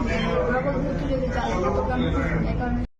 मेरे को भूख लगे जा रही है तो कम